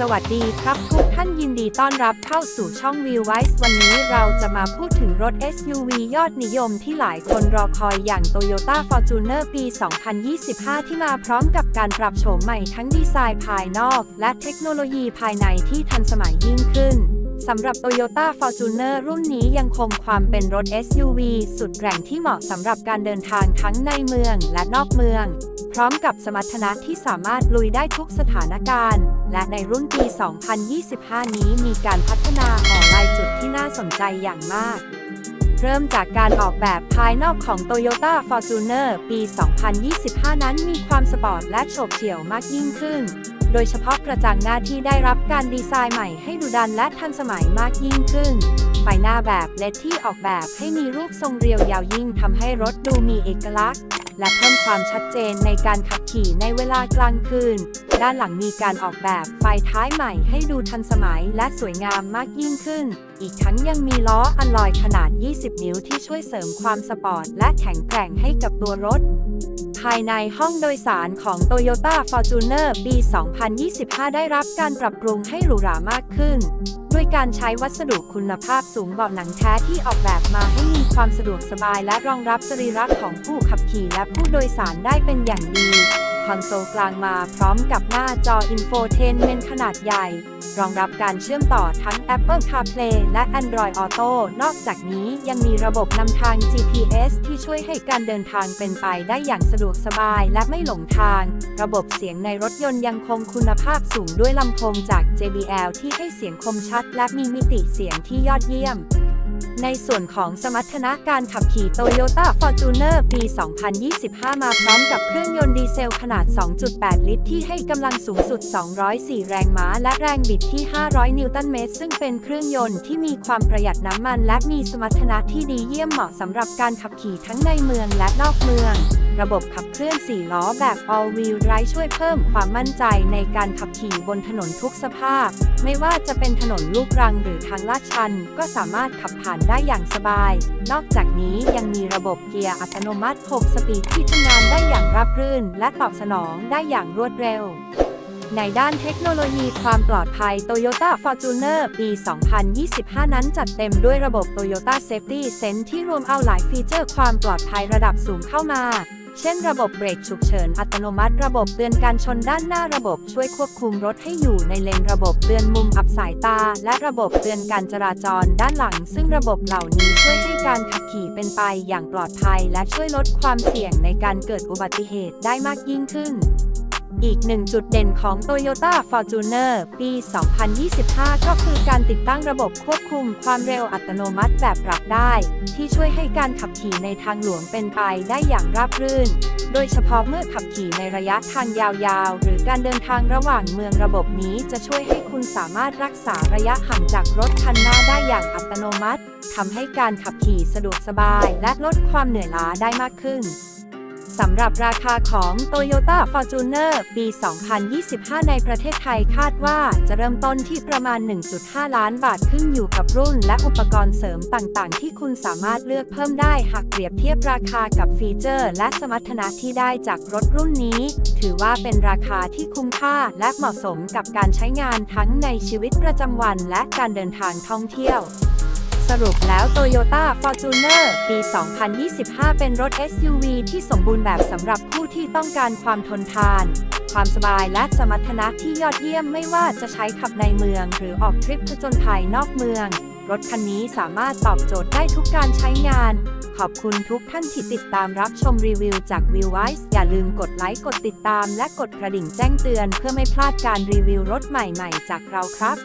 สวัสดีครับทุกท่านยินดีต้อนรับเข้าสู่ช่อง v i w i s e วันนี้เราจะมาพูดถึงรถ SUV ยอดนิยมที่หลายคนรอคอยอย่าง Toyota Fortuner ปี 2025 ที่มาพร้อมกับการปรับโฉมใหม่ทั้งดีไซน์ภายนอก และเทคโนโลยีภายในที่ทันสมัยยิ่งขึ้นสำหรับ Toyota Fortuner รุ่นนี้ยังคงความเป็นรถ SUV สุดแร่งที่เหมาะสำหรับการเดินทางทั้งในเมืองและนอกเมือง พร้อมกับสมรรถนะที่สามารถลุยได้ทุกสถานการณ์ และในรุ่นปี 2025 นี้มีการพัฒนาห่อลายจุดที่น่าสนใจอย่างมาก เริ่มจากการออกแบบภายนอกของ Toyota Fortuner ปี 2025 นั้นมีความสปอร์ตและโฉบเฉี่ยวมากยิ่งขึ้น โดยเฉพาะกระจังหน้าที่ได้รับการดีไซน์ใหม่ให้ดูดันและทันสมัยมากยิ่งขึ้นไฟหน้าแบบเลดที่ออกแบบให้มีรูปทรงเรียวยาวยิ่งทำให้รถดูมีเอกลักษณ์ และเพิ่มความชัดเจนในการขับขี่ในเวลากลางคืน ด้านหลังมีการออกแบบไฟท้ายใหม่ให้ดูทันสมัยและสวยงามมากยิ่งขึ้น อีกทั้งยังมีล้ออัลลอยขนาด 20 นิ้วที่ช่วยเสริมความสปอร์ตและแข็งแกร่งให้กับตัวรถ ภายในห้องโดยสารของ Toyota Fortuner ปี 2025 ได้รับการปรับปรุงให้หรูหรามากขึ้น ด้วยการใช้วัสดุคุณภาพสูงเบาะหนังแท้ที่ออกแบบมาให้มีความสะดวกสบายและรองรับสรีระของผู้ขับขี่และผู้โดยสารได้เป็นอย่างดี คอนโซลกลางมาพร้อมกับหน้าจอ Infotainment ขนาดใหญ่ รองรับการเชื่อมต่อทั้ง Apple CarPlay และ Android Auto นอกจากนี้ยังมีระบบนำทาง GPS ที่ช่วยให้การเดินทางเป็นไปได้อย่างสะดวกสบายและไม่หลงทาง ระบบเสียงในรถยนต์ยังคงคุณภาพสูงด้วยลำโพงจาก JBL ที่ให้เสียงคมชัด และมีมิติเสียงที่ยอดเยี่ยม ในส่วนของสมรรถนะการขับขี่ Toyota Fortuner ปี 2025 มาพร้อมกับเครื่องยนต์ดีเซลขนาด 2.8 ลิตร ที่ให้กำลังสูงสุด 204 แรงม้า และแรงบิดที่ 500 นิวตันเมตร ซึ่งเป็นเครื่องยนต์ที่มีความประหยัดน้ำมัน และมีสมรรถนะที่ดีเยี่ยมเหมาะสำหรับการขับขี่ทั้งในเมืองและนอกเมือง ระบบขับเคลื่อน 4 ล้อแบบ All Wheel Drive ช่วยเพิ่มความมั่นใจในการขับขี่บนถนนทุกสภาพ ไม่ว่าจะเป็นถนนลูกรังหรือทางลาดชัน ก็สามารถขับผ่านได้ได้อย่างสบาย นอกจากนี้ยังมีระบบเกียร์อัตโนมัติ 6 สปีดที่ทำงานได้อย่างราบรื่น และตอบสนองได้อย่างรวดเร็วในด้านเทคโนโลยีความปลอดภัย Toyota Fortuner ปี 2025 นั้นจัดเต็มด้วยระบบ Toyota Safety Sense ที่รวมเอาหลายฟีเจอร์ความปลอดภัยระดับสูงเข้ามา เช่นระบบเบรกฉุกเฉินอัตโนมัติ ระบบเตือนการชนด้านหน้าระบบช่วยควบคุมรถให้อยู่ในเลนระบบเตือนมุมอับสายตา และระบบเตือนการจราจรด้านหลัง ซึ่งระบบเหล่านี้ช่วยให้การขับขี่เป็นไปอย่างปลอดภัย และช่วยลดความเสี่ยงในการเกิดอุบัติเหตุได้มากยิ่งขึ้น อีกหนึ่งจุดเด่นของ Toyota Fortuner ปี 2025 ก็คือการติดตั้งระบบควบคุมความเร็วอัตโนมัติแบบปรับได้ ที่ช่วยให้การขับขี่ในทางหลวงเป็นไปได้อย่างราบรื่น โดยเฉพาะเมื่อขับขี่ในระยะทางยาวๆ หรือการเดินทางระหว่างเมืองระบบนี้จะช่วยให้คุณสามารถรักษาระยะห่างจากรถคันหน้าได้อย่างอัตโนมัติทำให้การขับขี่สะดวกสบายและลดความเหนื่อยล้าได้มากขึ้น สำหรับราคาของ Toyota Fortuner ปี 2025 ในประเทศไทยคาดว่าจะเริ่มต้นที่ประมาณ 1.5 ล้านบาทขึ้นอยู่กับรุ่น และอุปกรณ์เสริมต่างๆ ที่คุณสามารถเลือกเพิ่มได้หากเปรียบเทียบราคากับฟีเจอร์ และสมรรถนะที่ได้จากรถรุ่นนี้ ถือว่าเป็นราคาที่คุ้มค่าและเหมาะสมกับการใช้งานทั้งในชีวิตประจำวันและการเดินทางท่องเที่ยว รุปแล้ว Toyota Fortuner ปี 2025 เป็นรถ SUV ที่สมบูรณ์แบบสำหรับผู้ที่ต้องการความทนทาน ความสบายและสมรรถนะที่ยอดเยี่ยมไม่ว่าจะใช้ขับในเมือง หรือออกทริปผจญภัยนอกเมือง รถคันนี้สามารถตอบโจทย์ได้ทุกการใช้งาน ขอบคุณทุกท่านที่ติดตามรับชมรีวิวจาก w i w i s e อย่าลืมกดไลค์กดติดตาม และกดกระดิ่งแจ้งเตือน เพื่อไม่พลาดการรีวิวรถใหม่ๆ จากเราครับ